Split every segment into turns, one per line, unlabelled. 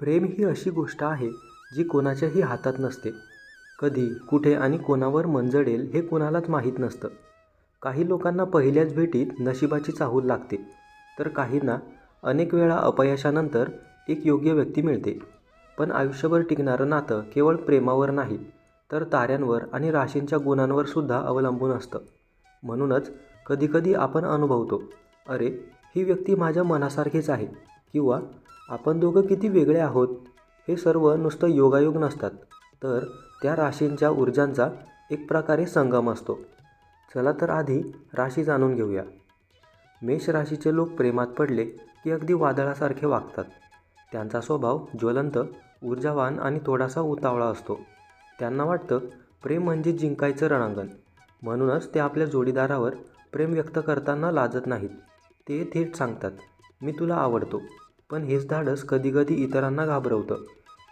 प्रेम ही अशी गोष्ट आहे जी कोणाच्याही हातात नसते. कधी कुठे आणि कोणावर मंजडेल हे कोणालाच माहीत नसतं. काही लोकांना पहिल्याच भेटीत नशिबाची चाहूल लागते. तर काहींना अनेक वेळा अपयशानंतर एक योग्य व्यक्ती मिळते. पण आयुष्यभर टिकणारं नातं केवळ प्रेमावर नाही तर ताऱ्यांवर आणि राशींच्या गुणांवर सुद्धा अवलंबून असतं. म्हणूनच कधीकधी आपण अनुभवतो अरे ही व्यक्ती माझ्या मनासारखीच आहे किंवा आपण दोघं किती वेगळे आहोत हे सर्व नुसतं योगायोग नसतात. तर त्या राशींच्या ऊर्जांचा एक प्रकारे संगम असतो. चला तर आधी राशी जाणून घेऊया. मेष राशीचे लोक प्रेमात पडले की अगदी वादळासारखे वागतात. त्यांचा स्वभाव ज्वलंत ऊर्जावान आणि थोडासा उतावळा असतो. त्यांना वाटतं प्रेम म्हणजे जिंकायचं रणांगण. म्हणूनच ते आपल्या जोडीदारावर प्रेम व्यक्त करताना लाजत नाहीत. ते थेट सांगतात मी तुला आवडतो. पण हेच धाडस कधीकधी इतरांना घाबरवतं.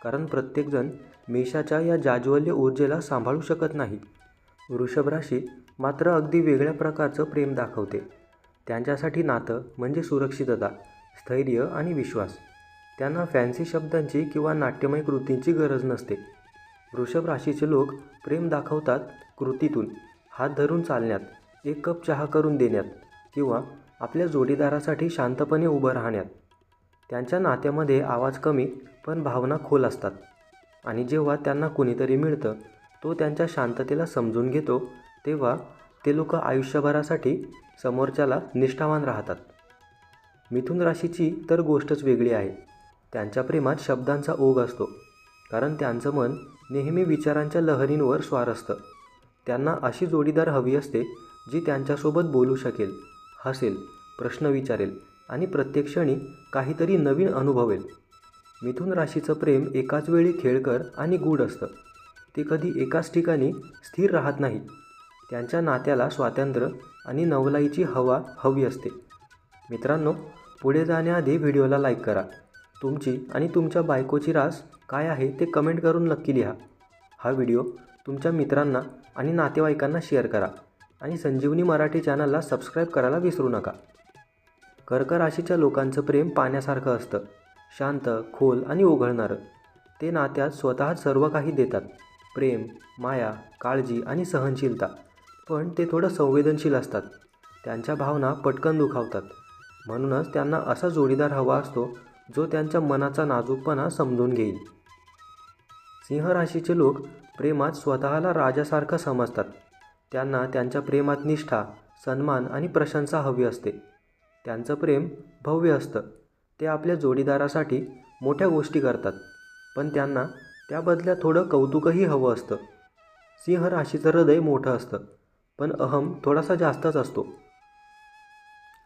कारण प्रत्येकजण मेषाच्या या जाज्वल्य ऊर्जेला सांभाळू शकत नाही. वृषभ राशी मात्र अगदी वेगळ्या प्रकारचं प्रेम दाखवते. त्यांच्यासाठी नातं म्हणजे सुरक्षितता स्थैर्य आणि विश्वास. त्यांना फॅन्सी शब्दांची किंवा नाट्यमय कृतींची गरज नसते. वृषभ राशीचे लोक प्रेम दाखवतात कृतीतून हात धरून चालण्यात एक कप चहा करून देण्यात किंवा आपल्या जोडीदारासाठी शांतपणे उभं राहण्यात. त्यांच्या नात्यामध्ये आवाज कमी पण भावना खोल असतात. आणि जेव्हा त्यांना कुणीतरी मिळतं तो त्यांच्या शांततेला समजून घेतो तेव्हा ते लोक आयुष्यभरासाठी समोरच्याला निष्ठावान राहतात. मिथुन राशीची तर गोष्टच वेगळी आहे. त्यांच्या प्रेमात शब्दांचा ओघ असतो. कारण त्यांचं मन नेहमी विचारांच्या लहरींवर स्वार असतं त्यांना अशी जोडीदार हवी असते जी त्यांच्यासोबत बोलू शकेल हसेल प्रश्न विचारेल आणि प्रत्येक क्षणी काहीतरी नवीन अनुभवेल. मिथुन राशीचं प्रेम एकाच वेळी खेळकर आणि गूढ असतं. ते कधी एकाच ठिकाणी स्थिर राहत नाही. त्यांच्या नात्याला स्वातंत्र्य आणि नवलाईची हवा हवी असते. मित्रांनो पुढे जाण्याआधी व्हिडिओला लाईक करा. तुमची आणि तुमच्या बायकोची रास काय आहे ते कमेंट करून नक्की लिहा. हा व्हिडिओ तुमच्या मित्रांना आणि नातेवाईकांना शेअर करा. आणि संजीवनी मराठी चॅनलला सबस्क्राईब करायला विसरू नका. कर्क राशीच्या लोकांचं प्रेम पाण्यासारखं असतं. शांत खोल आणि ओघळणारं. ते नात्यात स्वतः सर्व काही देतात. प्रेम माया काळजी आणि सहनशीलता. पण ते थोडं संवेदनशील असतात. त्यांच्या भावना पटकन दुखावतात. म्हणूनच त्यांना असा जोडीदार हवा असतो जो त्यांच्या मनाचा नाजूकपणा समजून घेईल. सिंह राशीचे लोक प्रेमात स्वतःला राजासारखं समजतात. त्यांना त्यांच्या प्रेमात निष्ठा सन्मान आणि प्रशंसा हवी असते. त्यांचं प्रेम भव्य असतं. ते आपल्या जोडीदारासाठी मोठ्या गोष्टी करतात पण त्यांना त्या बदल्यात थोडं कौतुकही हवं असतं. सिंह राशीचं हृदय मोठं असतं पण अहम थोडासा जास्तच असतो.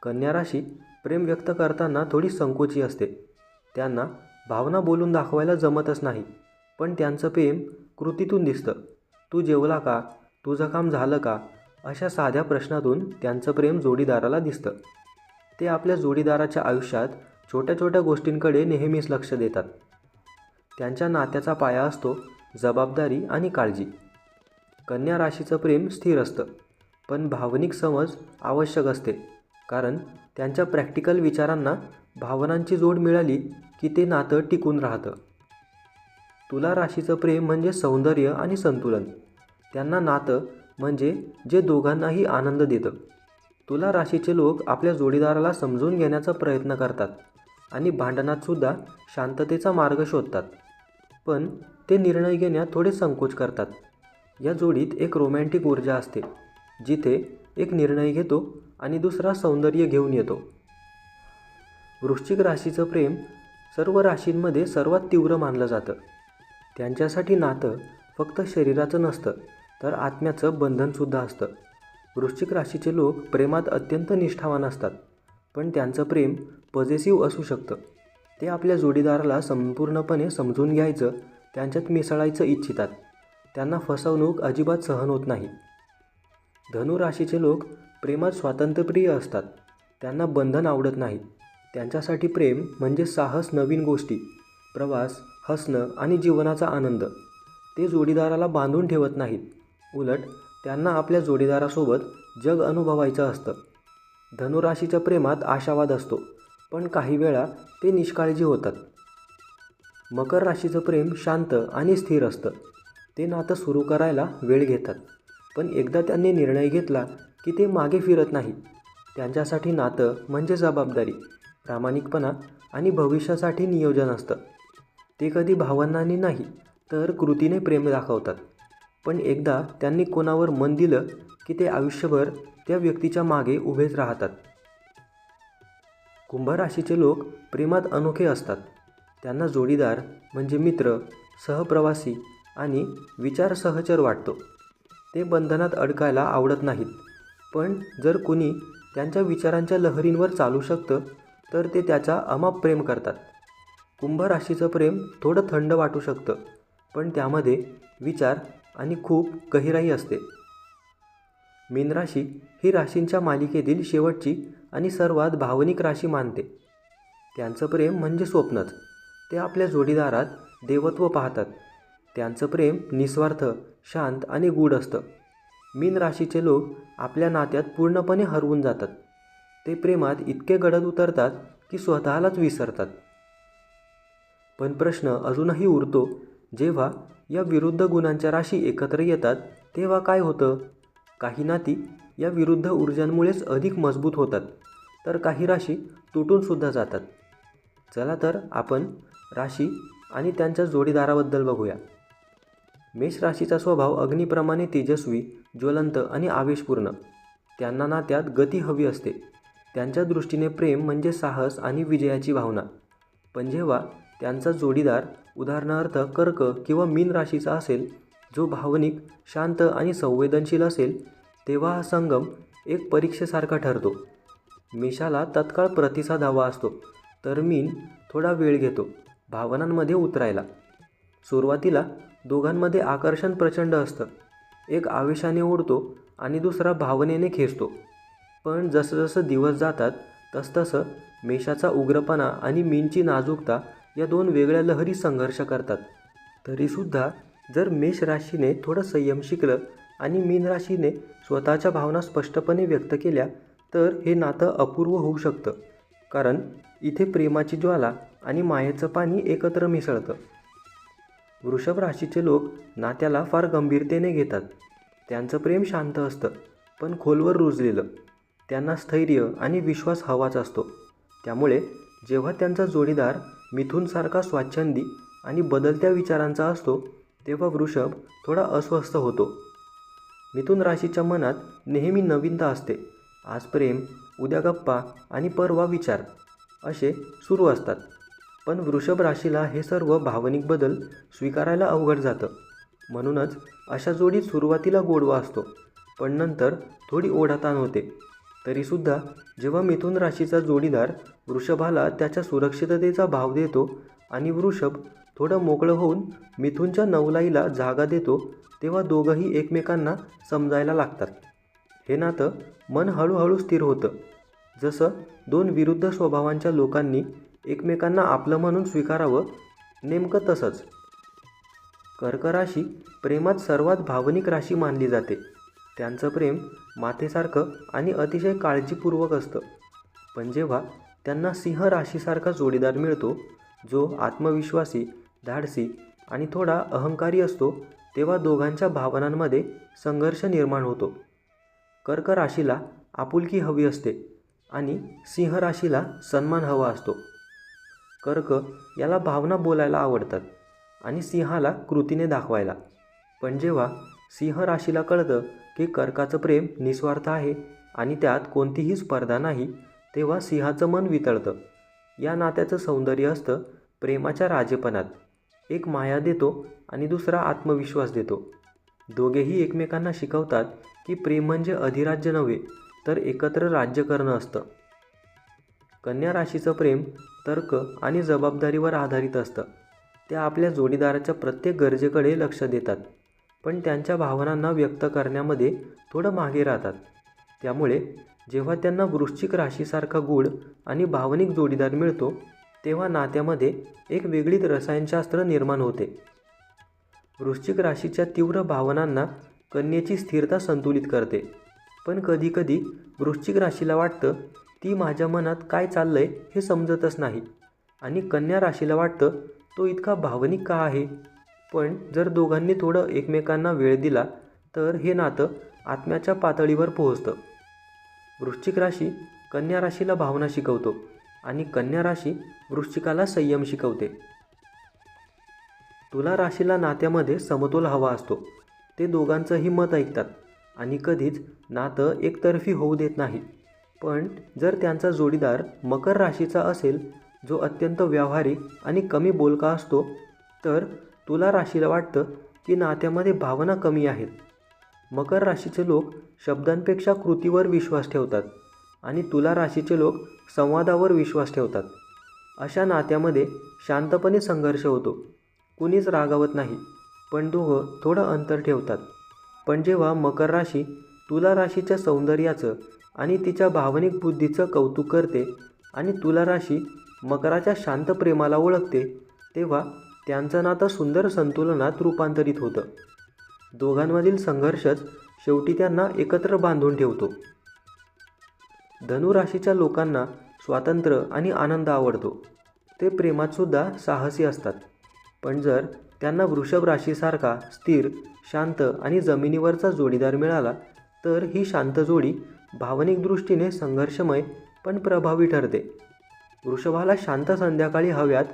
कन्या राशी प्रेम व्यक्त करताना थोडी संकोची असते. त्यांना भावना बोलून दाखवायला जमतच नाही पण त्यांचं प्रेम कृतीतून दिसतं. तू जेवला का? तुझं काम झालं का? अशा साध्या प्रश्नातून त्यांचं प्रेम जोडीदाराला दिसतं. ते आपल्या जोडीदाराच्या आयुष्यात छोट्या छोट्या गोष्टींकडे नेहमीच लक्ष देतात. त्यांच्या नात्याचा पाया असतो जबाबदारी आणि काळजी. कन्या राशीचं प्रेम स्थिर असतं पण भावनिक समज आवश्यक असते कारण त्यांच्या प्रॅक्टिकल विचारांना भावनांची जोड मिळाली की ते नातं टिकून राहतं. तुला राशीचं प्रेम म्हणजे सौंदर्य आणि संतुलन. त्यांना नातं म्हणजे जे दोघांनाही आनंद देतं. तुला राशीचे लोक आपल्या जोडीदाराला समजून घेण्याचा प्रयत्न करतात आणि भांडणातसुद्धा शांततेचा मार्ग शोधतात. पण ते निर्णय घेण्यात थोडे संकोच करतात. या जोडीत एक रोमॅन्टिक ऊर्जा असते जिथे एक निर्णय घेतो आणि दुसरा सौंदर्य घेऊन येतो. वृश्चिक राशीचं प्रेम सर्व राशींमध्ये सर्वात तीव्र मानलं जातं. त्यांच्यासाठी नातं फक्त शरीराचं नसतं तर आत्म्याचं बंधनसुद्धा असतं. वृश्चिक राशीचे लोक प्रेमात अत्यंत निष्ठावान असतात पण त्यांचं प्रेम पॉझिटिव्ह असू शकतं. ते आपल्या जोडीदाराला संपूर्णपणे समजून घ्यायचं त्यांच्यात मिसळायचं इच्छितात. त्यांना फसवणूक अजिबात सहन होत नाही. धनु राशीचे लोक प्रेमात स्वातंत्र्यप्रिय असतात. त्यांना बंधन आवडत नाही. त्यांच्यासाठी प्रेम म्हणजे साहस नवीन गोष्टी प्रवास हसणं आणि जीवनाचा आनंद. ते जोडीदाराला बांधून ठेवत नाहीत. उलट त्यांना आपल्या जोडीदारासोबत जग अनुभवायचं असतं. धनुराशीच्या प्रेमात आशावाद असतो पण काही वेळा ते निष्काळजी होतात. मकर राशीचं प्रेम शांत आणि स्थिर असतं. ते नातं सुरू करायला वेळ घेतात पण एकदा त्यांनी निर्णय घेतला की ते मागे फिरत नाही. त्यांच्यासाठी नातं म्हणजे जबाबदारी प्रामाणिकपणा आणि भविष्यासाठी नियोजन असतं. ते कधी भावनांनी नाही तर कृतीने प्रेम दाखवतात. पण एकदा त्यांनी कोणावर मन दिलं की ते आयुष्यभर त्या व्यक्तीच्या मागे उभेच राहतात. कुंभ राशीचे लोक प्रेमात अनोखे असतात. त्यांना जोडीदार म्हणजे मित्र सहप्रवासी आणि विचार सहचर वाटतो. ते बंधनात अडकायला आवडत नाहीत. पण जर कुणी त्यांच्या विचारांच्या लहरींवर चालू शकतं तर ते त्याचा अमाप प्रेम करतात. कुंभ राशीचं प्रेम थोडं थंड वाटू शकतं पण त्यामध्ये विचार आणि खूप गहिराई असते. मीन राशी ही राशींच्या मालिकेतील शेवटची आणि सर्वात भावनिक राशी मानते. त्यांचं प्रेम म्हणजे स्वप्नच. ते आपल्या जोडीदारात देवत्व पाहतात. त्यांचं प्रेम निस्वार्थ शांत आणि गूढ असतं. मीन राशीचे लोक आपल्या नात्यात पूर्णपणे हरवून जातात. ते प्रेमात इतके गडद उतरतात की स्वतःलाच विसरतात. पण प्रश्न अजूनही उरतो जेव्हा या विरुद्ध गुणांच्या राशी एकत्र येतात तेव्हा काय होतं? काही नाती या विरुद्ध ऊर्जांमुळेच अधिक मजबूत होतात तर काही राशी तुटूनसुद्धा जातात. चला तर आपण राशी आणि त्यांच्या जोडीदाराबद्दल बघूया. मेष राशीचा स्वभाव अग्निप्रमाणे तेजस्वी ज्वलंत आणि आवेशपूर्ण. त्यांना नात्यात गती हवी असते. त्यांच्या दृष्टीने प्रेम म्हणजे साहस आणि विजयाची भावना. पण जेव्हा त्यांचा जोडीदार उदाहरणार्थ कर्क किंवा मीन राशीचा असेल जो भावनिक शांत आणि संवेदनशील असेल तेव्हा हा संगम एक परीक्षेसारखा ठरतो. मेषाला तत्काळ प्रतिसाद हवा असतो तर मीन थोडा वेळ घेतो भावनांमध्ये उतरायला. सुरुवातीला दोघांमध्ये आकर्षण प्रचंड असतं. एक आवेशाने ओढतो आणि दुसरा भावनेने खेचतो. पण जसं दिवस जातात तसतसं मेषाचा उग्रपणा आणि मीनची नाजूकता या दोन वेगळ्या लहरी संघर्ष करतात. तरीसुद्धा जर मेष राशीने थोडं संयम शिकलं आणि मीन राशीने स्वतःच्या भावना स्पष्टपणे व्यक्त केल्या तर हे नातं अपूर्व होऊ शकतं. कारण इथे प्रेमाची ज्वाला आणि मायेचं पाणी एकत्र मिसळतं. वृषभ राशीचे लोक नात्याला फार गंभीरतेने घेतात. त्यांचं प्रेम शांत असतं पण खोलवर रुजलेलं. त्यांना स्थैर्य आणि विश्वास हवाच असतो. त्यामुळे जेव्हा त्यांचा जोडीदार मिथुनसारखा स्वाच्छंदी आणि बदलत्या विचारांचा असतो तेव्हा वृषभ थोडा अस्वस्थ होतो. मिथुन राशीच्या मनात नेहमी नवीनता असते. आज प्रेम उद्या गप्पा आणि परवा विचार असे सुरू असतात. पण वृषभ राशीला हे सर्व भावनिक बदल स्वीकारायला अवघड जातं. म्हणूनच अशा जोडीत सुरुवातीला गोडवा असतो पण नंतर थोडी ओढाताण होते. तरीसुद्धा जेव्हा मिथुन राशीचा जोडीदार वृषभाला त्याच्या सुरक्षिततेचा भाव देतो आणि वृषभ थोडं मोकळं होऊन मिथुनच्या नवलाईला जागा देतो तेव्हा दोघंही एकमेकांना समजायला लागतात. हे नातं मन हळूहळू स्थिर होतं. जसं दोन विरुद्ध स्वभावांच्या लोकांनी एकमेकांना आपलं म्हणून स्वीकारावं नेमकं तसंच. कर्क राशी प्रेमात सर्वात भावनिक राशी मानली जाते. त्यांचं प्रेम मातेसारखं आणि अतिशय काळजीपूर्वक असतं. पण जेव्हा त्यांना सिंह राशीसारखा जोडीदार मिळतो जो आत्मविश्वासी धाडसी आणि थोडा अहंकारी असतो तेव्हा दोघांच्या भावनांमध्ये संघर्ष निर्माण होतो. कर्क राशीला आपुलकी हवी असते आणि सिंह राशीला सन्मान हवा असतो. कर्क याला भावना बोलायला आवडतात आणि सिंहाला कृतीने दाखवायला. पण जेव्हा सिंह राशीला कळतं की कर्काचं प्रेम निस्वार्थ आहे आणि त्यात कोणतीही स्पर्धा नाही तेव्हा सिंहाचं मन वितळतं. या नात्याचं सौंदर्य असतं प्रेमाच्या राजेपणात. एक माया देतो आणि दुसरा आत्मविश्वास देतो. दोघेही एकमेकांना शिकवतात की प्रेम म्हणजे अधिराज्य नव्हे तर एकत्र राज्य करणं असतं. कन्या राशीचं प्रेम तर्क आणि जबाबदारीवर आधारित असतं. त्या आपल्या जोडीदाराच्या प्रत्येक गरजेकडे लक्ष देतात पण त्यांच्या भावनांना व्यक्त करण्यामध्ये थोडं मागे राहतात. त्यामुळे जेव्हा त्यांना वृश्चिक राशीसारखा गूढ आणि भावनिक जोडीदार मिळतो तेव्हा नात्यामध्ये एक वेगळीच रसायनशास्त्र निर्माण होते. वृश्चिक राशीच्या तीव्र भावनांना कन्येची स्थिरता संतुलित करते. पण कधीकधी वृश्चिक राशीला वाटतं ती माझ्या मनात काय चाललंय हे समजतच नाही. आणि कन्या राशीला वाटतं तो इतका भावनिक का आहे? पण जर दोघांनी थोडं एकमेकांना वेळ दिला तर हे नातं आत्म्याच्या पातळीवर पोहोचतं. वृश्चिक राशी कन्या राशीला भावना शिकवतो आणि कन्या राशी वृश्चिकाला संयम शिकवते. तुला राशीला नात्यामध्ये समतोल हवा असतो. ते दोघांचंही मत ऐकतात आणि कधीच नातं एकतर्फी होऊ देत नाही. पण जर त्यांचा जोडीदार मकर राशीचा असेल जो अत्यंत व्यावहारिक आणि कमी बोलका असतो तर तुला राशीला वाटतं की नात्यामध्ये भावना कमी आहेत. मकर राशीचे लोक शब्दांपेक्षा कृतीवर विश्वास ठेवतात आणि तुला राशीचे लोक संवादावर विश्वास ठेवतात. अशा नात्यामध्ये शांतपणे संघर्ष होतो. कुणीच रागावत नाही पण दोघं थोडं अंतर ठेवतात. पण जेव्हा मकर राशी तुला राशीच्या सौंदर्याचं आणि तिच्या भावनिक बुद्धीचं कौतुक करते आणि तुला राशी मकराच्या शांत प्रेमाला ओळखते तेव्हा त्यांचं नातं सुंदर संतुलनात रूपांतरित होतं. दोघांमधील संघर्षच शेवटी त्यांना एकत्र बांधून ठेवतो. धनुराशीच्या लोकांना स्वातंत्र्य आणि आनंद आवडतो. ते प्रेमातसुद्धा साहसी असतात. पण जर त्यांना वृषभ राशीसारखा स्थिर शांत आणि जमिनीवरचा जोडीदार मिळाला तर ही शांत जोडी भावनिक दृष्टीने संघर्षमय पण प्रभावी ठरते. वृषभाला शांत संध्याकाळी हव्यात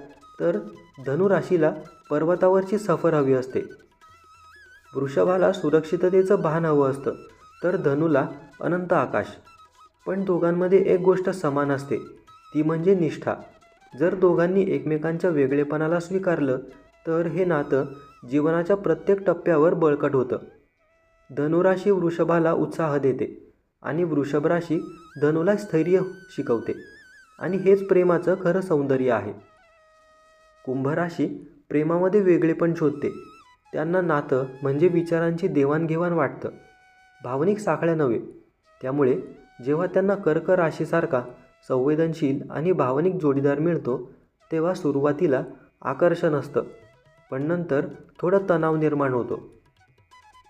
तर धनुराशीला पर्वतावरची सफर हवी असते. वृषभाला सुरक्षिततेचं भान हवं असतं तर धनुला अनंत आकाश. पण दोघांमध्ये एक गोष्ट समान असते ती म्हणजे निष्ठा. जर दोघांनी एकमेकांच्या वेगळेपणाला स्वीकारलं तर हे नातं जीवनाच्या प्रत्येक टप्प्यावर बळकट होतं. धनुराशी वृषभाला उत्साह देते आणि वृषभ राशी धनुला स्थैर्य शिकवते आणि हेच प्रेमाचं खरं सौंदर्य आहे. कुंभराशी प्रेमामध्ये वेगळेपण शोधते. त्यांना नातं म्हणजे विचारांची देवाणघेवाण वाटतं. भावनिक साखळ्या नव्हे. त्यामुळे जेव्हा त्यांना कर्क राशीसारखा संवेदनशील आणि भावनिक जोडीदार मिळतो तेव्हा सुरुवातीला आकर्षण असतं. पण नंतर थोडं तणाव निर्माण होतो.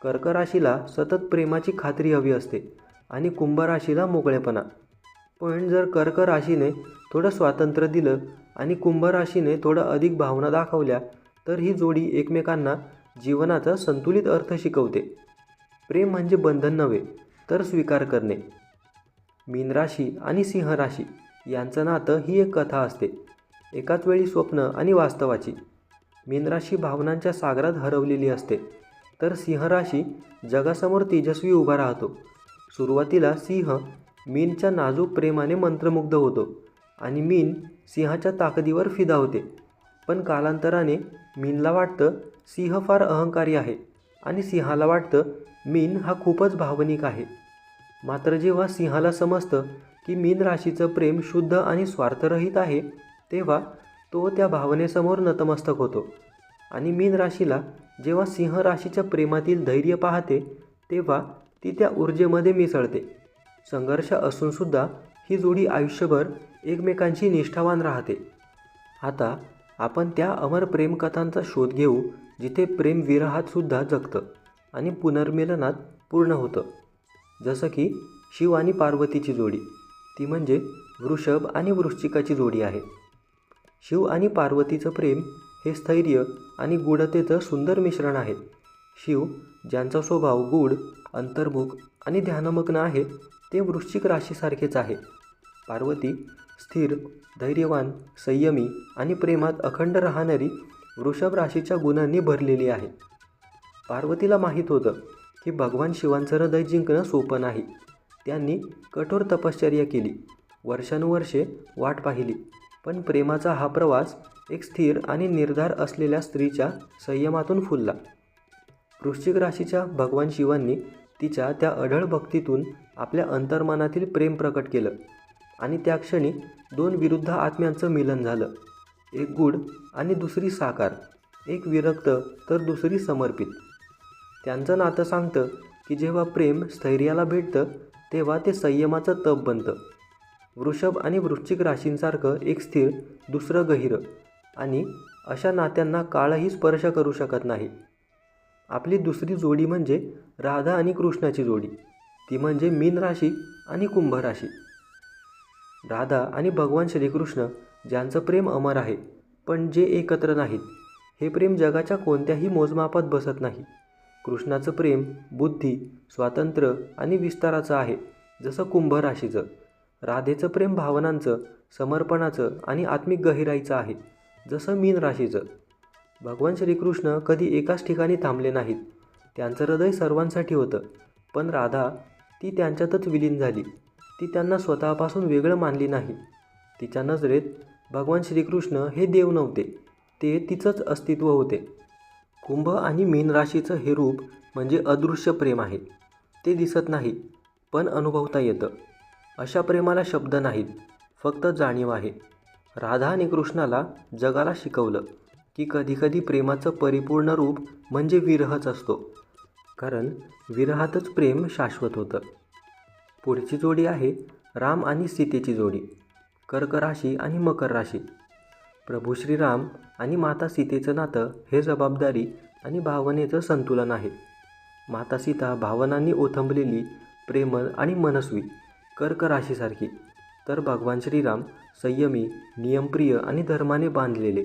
कर्क राशीला सतत प्रेमाची खात्री हवी असते आणि कुंभ राशीला मोकळेपणा. पण जर कर्क राशीने थोडं स्वातंत्र्य दिलं आणि कुंभ राशीने थोडं अधिक भावना दाखवल्या तर ही जोडी एकमेकांना जीवनाचा संतुलित अर्थ शिकवते. प्रेम म्हणजे बंधन नव्हे तर स्वीकार करणे. मीन राशी आणि सिंह राशी यांचं नातं ही एक कथा असते. एकाच वेळी स्वप्न आणि वास्तवाची. मीन राशी भावनांच्या सागरात हरवलेली असते. तर सिंह राशी जगासमोर तेजस्वी उभा राहतो. सुरुवातीला सिंह मीनच्या नाजूक प्रेमाने मंत्रमुग्ध होतो आणि मीन सिंहाच्या ताकदीवर फिदा होते. पण कालांतराने मीनला वाटतं सिंह फार अहंकारी आहे आणि सिंहाला वाटतं मीन हा खूपच भावनिक आहे. मात्र जेव्हा सिंहाला समजतं की मीन राशीचं प्रेम शुद्ध आणि स्वार्थरहित आहे तेव्हा तो त्या भावनेसमोर नतमस्तक होतो. आणि मीन राशीला जेव्हा सिंह राशीच्या प्रेमातील धैर्य पाहते तेव्हा ती त्या ऊर्जेमध्ये मिसळते. संघर्ष असूनसुद्धा ही जोडी आयुष्यभर एकमेकांशी निष्ठावान राहते. आता आपण त्या अमर प्रेमकथांचा शोध घेऊ जिथे प्रेम विरहातसुद्धा जगतं आणि पुनर्मिलनात पूर्ण होतं. जसं की शिव आणि पार्वतीची जोडी. ती म्हणजे वृषभ आणि वृश्चिकाची जोडी आहे. शिव आणि पार्वतीचं प्रेम हे स्थैर्य आणि गूढतेचं सुंदर मिश्रण आहे. शिव ज्यांचा स्वभाव गूढ अंतर्मुख आणि ध्यानमग्न आहे ते वृश्चिक राशीसारखेच आहे. पार्वती स्थिर धैर्यवान संयमी आणि प्रेमात अखंड राहणारी वृषभ राशीच्या गुणांनी भरलेली आहे. पार्वतीला माहीत होतं की भगवान शिवांचं हृदय जिंकणं सोपं नाही. त्यांनी कठोर तपश्चर्या केली. वर्षानुवर्षे वाट पाहिली. पण प्रेमाचा हा प्रवास एक स्थिर आणि निर्धार असलेल्या स्त्रीच्या संयमातून फुलला. वृश्चिक राशीच्या भगवान शिवांनी तिच्या त्या अढळ भक्तीतून आपल्या अंतर्मनातील प्रेम प्रकट केलं आणि त्या क्षणी दोन विरुद्ध आत्म्यांचं मिलन झालं. एक गूढ आणि दुसरी साकार एक विरक्त तर दुसरी समर्पित. त्यांचं नातं सांगतं की जेव्हा प्रेम स्थैर्याला भेटतं तेव्हा ते संयमाचं तप बनतं. वृषभ आणि वृश्चिक राशींसारखं एक स्थिर दुसरं गहिरं आणि अशा नात्यांना काळही स्पर्श करू शकत नाही. आपली दुसरी जोडी म्हणजे राधा आणि कृष्णाची जोडी. ती म्हणजे मीन राशी आणि कुंभ राशी. राधा आणि भगवान श्रीकृष्ण ज्यांचं प्रेम अमर आहे पण जे एकत्र नाहीत. हे प्रेम जगाच्या कोणत्याही मोजमापात बसत नाही. कृष्णाचं प्रेम बुद्धी स्वातंत्र्य आणि विस्ताराचं आहे जसं कुंभ राशीचं. राधेचं प्रेम भावनांचं समर्पणाचं आणि आत्मिक गहिराईचं आहे जसं मीन राशीचं. भगवान श्रीकृष्ण कधी एकाच ठिकाणी थांबले नाहीत. त्यांचं हृदय सर्वांसाठी होतं पण राधा ती त्यांच्यातच विलीन झाली. ती त्यांना स्वतःपासून वेगळं मानली नाही. तिच्या नजरेत भगवान श्रीकृष्ण हे देव नव्हते ते तिचंच अस्तित्व होते. कुंभ आणि मीन राशीचं हे रूप म्हणजे अदृश्य प्रेम आहे. ते दिसत नाही पण अनुभवता येतं. अशा प्रेमाला शब्द नाहीत फक्त जाणीव आहे. राधा आणि कृष्णाला जगाला शिकवलं की कधीकधी प्रेमाचं परिपूर्ण रूप म्हणजे विरहच असतो कारण विरहातच प्रेम शाश्वत होतं. पुढची जोडी आहे राम आणि सीतेची जोडी. कर्क राशी आणि मकर राशी. प्रभू श्रीराम आणि माता सीतेचं नातं हे जबाबदारी आणि भावनेचं संतुलन आहे. माता सीता भावनांनी ओथंबलेली प्रेमळ आणि मनस्वी कर्क राशीसारखी. तर भगवान श्रीराम संयमी नियमप्रिय आणि धर्माने बांधलेले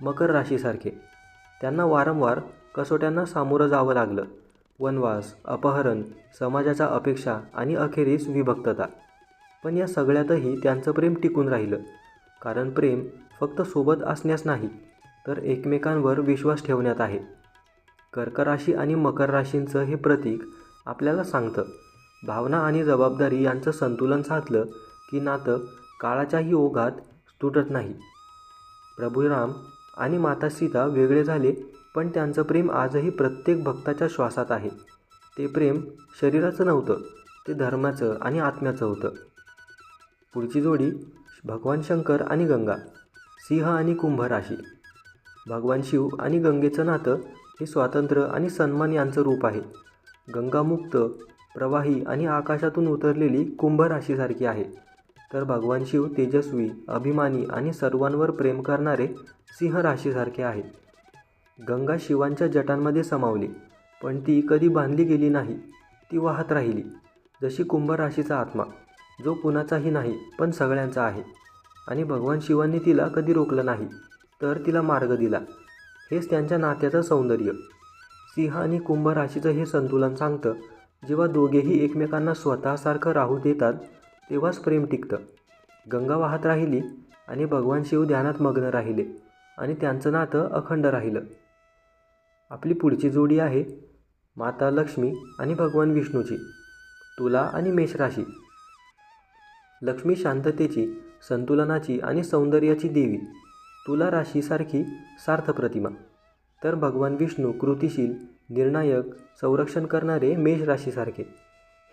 मकर राशीसारखे. त्यांना वारंवार कसोट्यांना सामोरं जावं लागलं. वनवास अपहरण समाजाच्या अपेक्षा आणि अखेरीस विभक्तता. पण या सगळ्यातही त्यांचं प्रेम टिकून राहिलं. कारण प्रेम फक्त सोबत असण्यास नाही तर एकमेकांवर विश्वास ठेवण्यात आहे. कर्क राशी आणि मकर राशींचं हे प्रतीक आपल्याला सांगतं. भावना आणि जबाबदारी यांचं संतुलन साधलं की नातं काळाच्याही ओघात तुटत नाही. प्रभुराम आणि माता सीता वेगळे झाले पण त्यांचं प्रेम आजही प्रत्येक भक्ताच्या श्वासात आहे. ते प्रेम शरीराचं नव्हतं ते धर्माचं आणि आत्म्याचं होतं. पुढची जोडी भगवान शंकर आणि गंगा सिंह आणि कुंभ राशी. भगवान शिव आणि गंगेचं नातं हे स्वातंत्र्य आणि सन्मान यांचं रूप आहे. गंगामुक्त प्रवाही आणि आकाशातून उतरलेली कुंभ राशीसारखी आहे. तर भगवान शिव तेजस्वी अभिमानी आणि सर्वांवर प्रेम करणारे सिंह राशीसारखे आहेत गंगा शिवांच्या जटांमध्ये समावली पण ती कधी बांधली गेली नाही ती वाहत राहिली जशी कुंभ राशीचा आत्मा. जो कुणाचाही नाही पण सगळ्यांचा आहे. आणि भगवान शिवांनी तिला कधी रोखलं नाही तर तिला मार्ग दिला. हेच त्यांच्या नात्याचं सौंदर्य. सिंह आणि कुंभ राशीचं हे संतुलन सांगतं जेव्हा दोघेही एकमेकांना स्वतःसारखं राहू देतात तेव्हाच प्रेम टिकतं. गंगा वाहत राहिली आणि भगवान शिव ध्यानात मग्न राहिले आणि त्यांचं नातं अखंड राहिलं. आपली पुढची जोडी आहे माता लक्ष्मी आणि भगवान विष्णूची. तुला आणि मेष राशी. लक्ष्मी शांततेची संतुलनाची आणि सौंदर्याची देवी तुला राशीसारखी सार्थ प्रतिमा. तर भगवान विष्णू कृतिशील निर्णायक संरक्षण करणारे मेष राशीसारखे.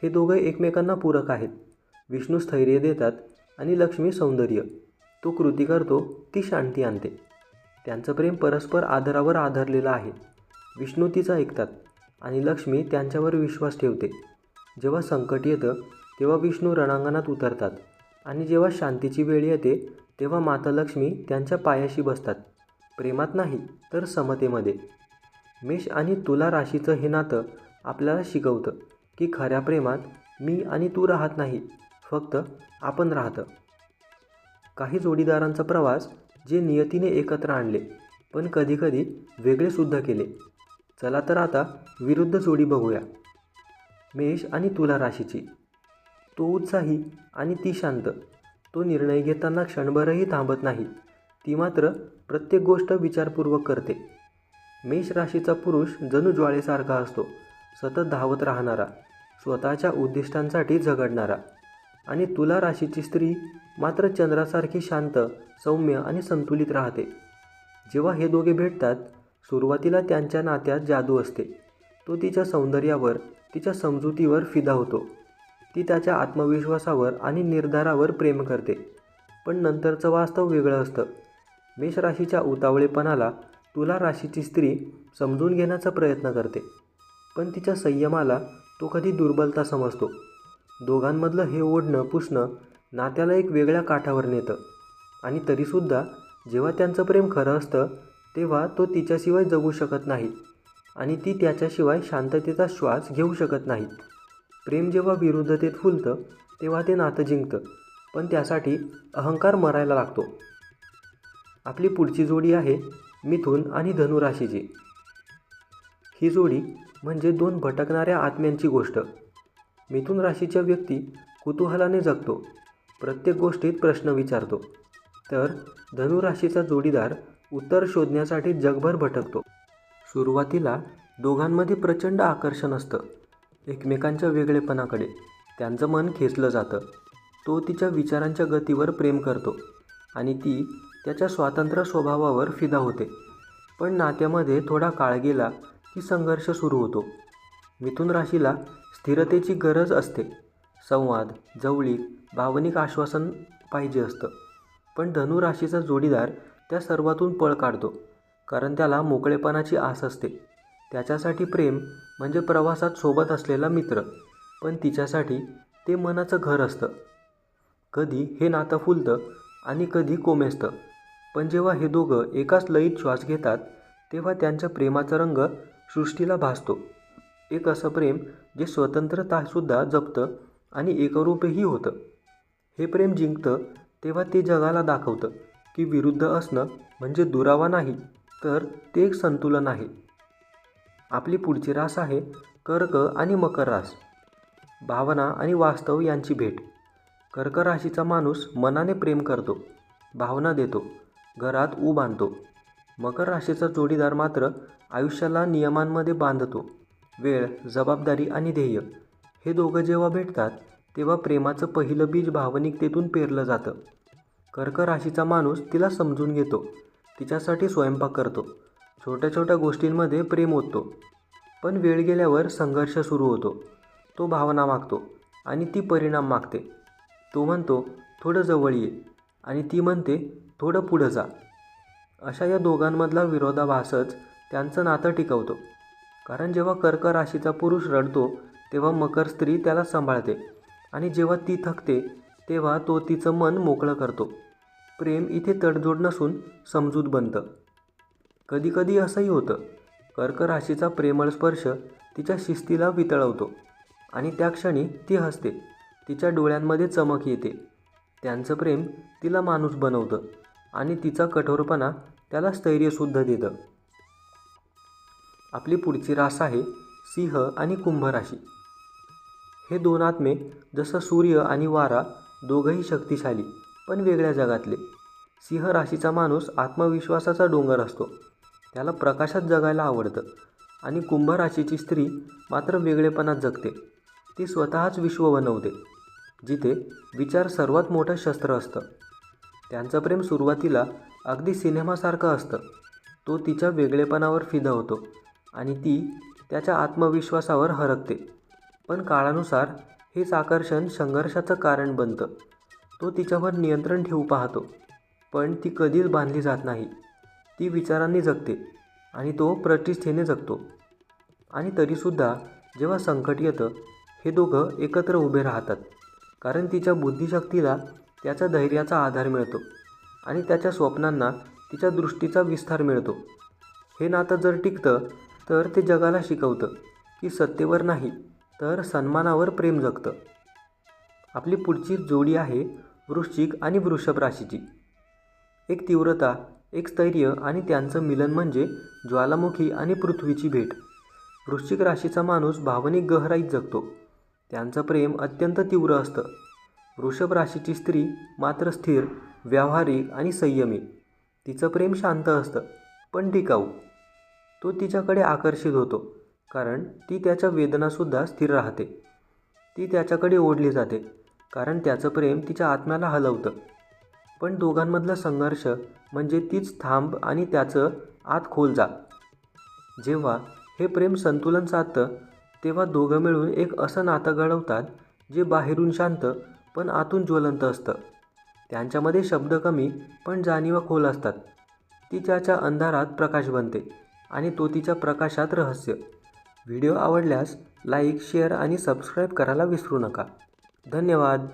हे दोघं एकमेकांना पूरक आहेत. विष्णू स्थैर्य देतात आणि लक्ष्मी सौंदर्य. तो कृती करतो ती शांती आणते. त्यांचं प्रेम परस्पर आधारावर आधारलेलं आहे. विष्णू तिचं ऐकतात आणि लक्ष्मी त्यांच्यावर विश्वास ठेवते. जेव्हा संकट येतं तेव्हा विष्णू रणांगणात उतरतात आणि जेव्हा शांतीची वेळ येते तेव्हा माता लक्ष्मी त्यांच्या पायाशी बसतात. प्रेमात नाही तर समतेमध्ये. मेष आणि तुला राशीचं हे नातं आपल्याला शिकवतं की खऱ्या प्रेमात मी आणि तू राहत नाही फक्त आपण राहतं. काही जोडीदारांचा प्रवास जे नियतीने एकत्र आणले पण कधीकधी वेगळेसुद्धा केले. चला तर आता विरुद्ध जोडी बघूया. मेष आणि तुला राशीची. तो उत्साही आणि ती शांत. तो निर्णय घेताना क्षणभरही थांबत नाही. ती मात्र प्रत्येक गोष्ट विचारपूर्वक करते. मेष राशीचा पुरुष जणू ज्वाळेसारखा असतो सतत धावत राहणारा स्वतःच्या उद्दिष्टांसाठी झगडणारा आणि तुला राशीची स्त्री मात्र चंद्रासारखी शांत सौम्य आणि संतुलित राहते. जेव्हा हे दोघे भेटतात सुरुवातीला त्यांच्या नात्यात जादू असते. तो तिच्या सौंदर्यावर तिच्या समजुतीवर फिदा होतो. ती त्याच्या आत्मविश्वासावर आणि निर्धारावर प्रेम करते. पण नंतरचं वास्तव वेगळं असतं. मेष राशीच्या उतावळेपणाला तुला राशीची स्त्री समजून घेण्याचा प्रयत्न करते. पण तिच्या संयमाला तो कधी दुर्बलता समजतो. दोघांमधलं हे ओढणं पुसणं नात्याला एक वेगळ्या काठावर नेतं. आणि तरीसुद्धा जेव्हा त्यांचं प्रेम खरं असतं तेव्हा तो तिच्याशिवाय जगू शकत नाही. आणि ती त्याच्याशिवाय शांततेचा श्वास घेऊ शकत नाही. प्रेम जेव्हा विरुद्धतेत फुलतं तेव्हा ते नातं जिंकतं. पण त्यासाठी अहंकार मरायला लागतो. आपली पुढची जोडी आहे मिथुन आणि धनुराशीची. ही जोडी म्हणजे दोन भटकणाऱ्या आत्म्यांची गोष्ट. मिथुन राशीच्या व्यक्ती कुतूहलाने जगतो. प्रत्येक गोष्टीत प्रश्न विचारतो. तर धनुराशीचा जोडीदार उत्तर शोधण्यासाठी जगभर भटकतो. सुरुवातीला दोघांमध्ये प्रचंड आकर्षण असतं. एकमेकांच्या वेगळेपणाकडे. त्यांचं मन खेचलं जातं. तो तिच्या विचारांच्या गतीवर प्रेम करतो आणि ती त्याच्या स्वातंत्र्य स्वभावावर फिदा होते. पण नात्यामध्ये थोडा काळ गेला की संघर्ष सुरू होतो. मिथुन राशीला स्थिरतेची गरज असते. संवाद जवळीक भावनिक आश्वासन पाहिजे असतं. पण धनु राशीचा जोडीदार त्या सर्वातून पळ काढतो कारण त्याला मोकळेपणाची आस असते. त्याच्यासाठी प्रेम म्हणजे प्रवासात सोबत असलेला मित्र. पण तिच्यासाठी ते मनाचं घर असतं. कधी हे नातं फुलतं आणि कधी कोमेजतं. पण जेव्हा हे दोघं एकाच लयीत श्वास घेतात तेव्हा त्यांच्या प्रेमाचा रंग सृष्टीला भासतो. एक असं प्रेम जे स्वतंत्रतासुद्धा जपतं आणि एकरूपही होतं. हे प्रेम जिंकतं तेव्हा ते जगाला दाखवतं की विरुद्ध असणं म्हणजे दुरावा नाही तर ते एक संतुलन आहे. आपली पुढची रास आहे कर्क आणि मकर रास. भावना आणि वास्तव यांची भेट. कर्क राशीचा माणूस मनाने प्रेम करतो भावना देतो घरात ऊ बांधतो. मकर राशीचा जोडीदार मात्र आयुष्याला नियमांमध्ये बांधतो. वेळ जबाबदारी आणि ध्येय हे दोघं जेव्हा भेटतात तेव्हा प्रेमाचं पहिलं बीज भावनिकतेतून पेरलं जातं. कर्क राशीचा माणूस तिला समजून घेतो तिच्यासाठी स्वयंपाक करतो छोट्या छोट्या गोष्टींमध्ये प्रेम ओततो. पण वेळ गेल्यावर संघर्ष सुरू होतो. तो भावना मागतो आणि ती परिणाम मागते. तो म्हणतो थोडं जवळ ये. आणि ती म्हणते थोडं पुढं जा. अशा या दोघांमधला विरोधाभासच त्यांचं नातं टिकवतो. कारण जेव्हा कर्क राशीचा पुरुष रडतो तेव्हा मकर स्त्री त्याला सांभाळते. आणि जेव्हा ती थकते तेव्हा तो तिचं मन मोकळं करतो. प्रेम इथे तडजोड नसून समजूत बनतं. कधीकधी असंही होतं. कर्क राशीचा प्रेमळ स्पर्श तिच्या शिस्तीला वितळवतो आणि त्या क्षणी ती हसते. तिच्या डोळ्यांमध्ये चमक येते. त्यांचं प्रेम तिला माणूस बनवतं आणि तिचा कठोरपणा त्याला स्थैर्यसुद्धा देतं. आपली पुढची रास आहे सिंह आणि कुंभ राशी. हे दोन आत्मे जसं सूर्य आणि वारा दोघंही शक्तिशाली पण वेगळ्या जगातले. सिंह राशीचा माणूस आत्मविश्वासाचा डोंगर असतो. त्याला प्रकाशात जगायला आवडतं. आणि कुंभ राशीची स्त्री मात्र वेगळेपणात जगते. ती स्वतःच विश्व बनवते जिथे विचार सर्वात मोठं शस्त्र असतं. त्यांचं प्रेम सुरुवातीला अगदी सिनेमासारखं असतं. तो तिच्या वेगळेपणावर फिदा होतो आणि ती त्याच्या आत्मविश्वासावर हरकते. पण काळानुसार हेच आकर्षण संघर्षाचं कारण बनतं. तो तिच्यावर नियंत्रण ठेवू पाहतो पण ती कधीच बांधली जात नाही. ती विचारांनी जगते आणि तो प्रतिष्ठेने जगतो. आणि तरीसुद्धा जेव्हा संकट येतं हे दोघं एकत्र उभे राहतात. कारण तिच्या बुद्धिशक्तीला त्याच्या धैर्याचा आधार मिळतो आणि त्याच्या स्वप्नांना तिच्या दृष्टीचा विस्तार मिळतो. हे नातं जर टिकतं तर ते जगाला शिकवतं की सत्तेवर नाही तर सन्मानावर प्रेम जगतं. आपली पुढची जोडी आहे वृश्चिक आणि वृषभ राशीची. एक तीव्रता एक स्थैर्य आणि त्यांचं मिलन म्हणजे ज्वालामुखी आणि पृथ्वीची भेट. वृश्चिक राशीचा माणूस भावनिक गहराईत जगतो. त्यांचं प्रेम अत्यंत तीव्र असतं. वृषभ राशीची स्त्री मात्र स्थिर व्यावहारिक आणि संयमी. तिचं प्रेम शांत असतं पण टिकाऊ. तो तिच्याकडे आकर्षित होतो कारण ती त्याच्या वेदनासुद्धा स्थिर राहते. ती त्याच्याकडे ओढली जाते कारण त्याचं प्रेम तिच्या आत्म्याला हलवतं. पण दोघांमधला संघर्ष म्हणजे तीच थांब आणि त्याचं आत खोल जा. जेव्हा हे प्रेम संतुलन साधतं तेव्हा दोघं मिळून एक असं नातं घडवतात जे बाहेरून शांत पण आतून ज्वलंत असतं. त्यांच्यामध्ये शब्द कमी पण जाणीवा खोल असतात. ती त्याच्या अंधारात प्रकाश बनते आणि तो तिच्या प्रकाशात रहस्य. व्हिडिओ आवडल्यास लाईक शेअर आणि सबस्क्राईब करायला विसरू नका. धन्यवाद.